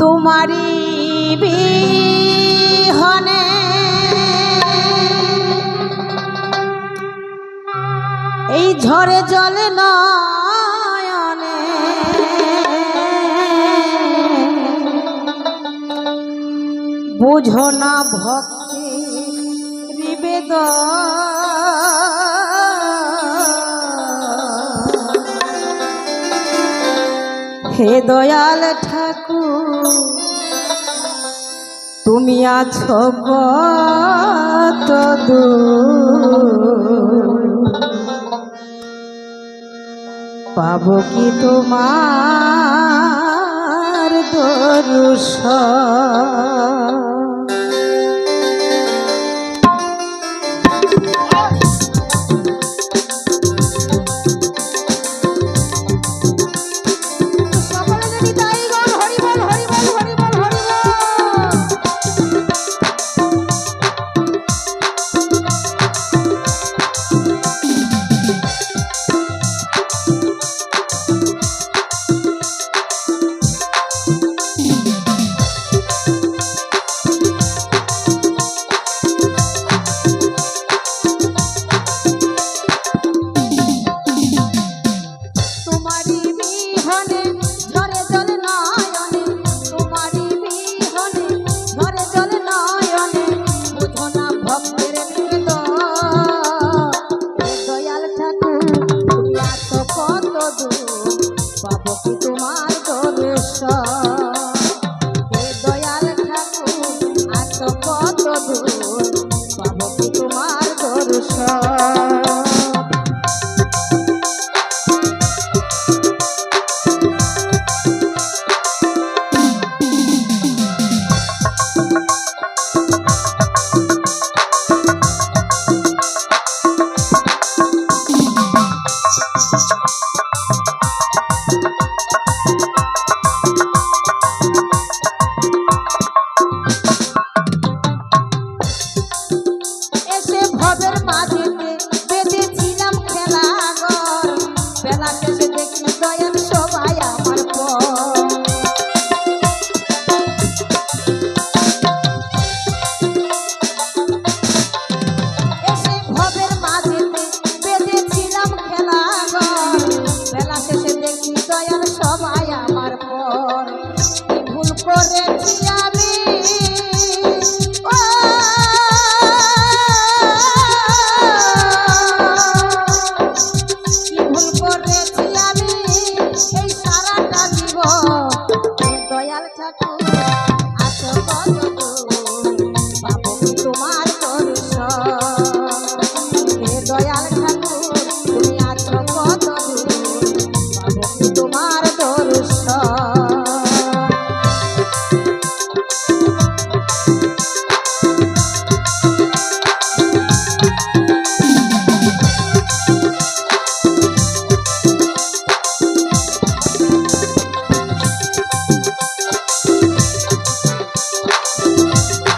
তোমারি বিহনে এই ঝড়ে জলে নয়নে বুঝো না ভক্তি নিবেদন। হে দয়াল ঠাকুর তুমি আছো তদু পাব কি তোমার দরুষ ঠাকুর কত দূর? পাবো কি তোমার দরেশ্বর Bye. Música